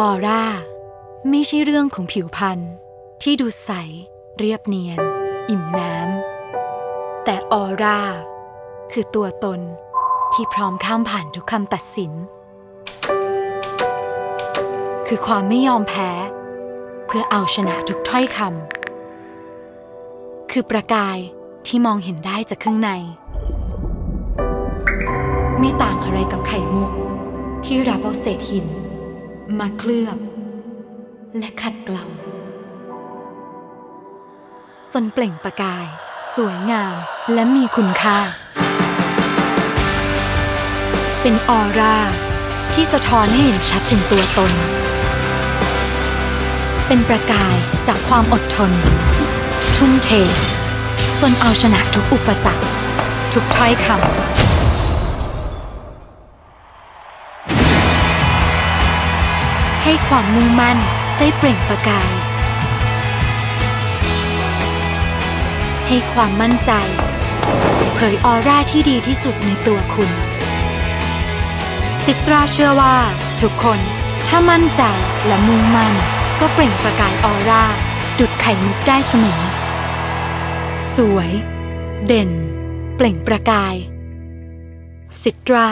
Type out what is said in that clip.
ออร่า ไม่ใช่เรื่องของผิวพรรณที่ดูใส เรียบเนียน อิ่มน้ำ แต่ออร่า คือตัวตนที่พร้อมข้ามผ่านทุกคำตัดสิน คือความไม่ยอมแพ้ เพื่อเอาชนะทุกถ้อยคำคือประกายที่มองเห็นได้จากข้างใน ไม่ต่างอะไรกับไข่มุกที่รับเอาเศษหิน มาเคลือบ และขัดเกลาจนเปล่งประกาย สวยงามและมีคุณค่า เป็นออร่าที่สะท้อนให้เห็นชัดถึงตัวตน เป็นประกายจากความอดทน ทุ่มเท จนเอาชนะทุกอุปสรรค ทุกถ้อยคำ ให้ความมุ่งมั่นได้เปล่งประกาย ให้ความมั่นใจ เผยออร่าที่ดีที่สุดในตัวคุณ สิตราเชื่อว่า ทุกคนถ้ามั่นใจและมุ่งมั่น ก็เปล่งประกายออร่า ดุดไข่มุกได้เสมอ สวย เด่น เปล่งประกาย สิตรา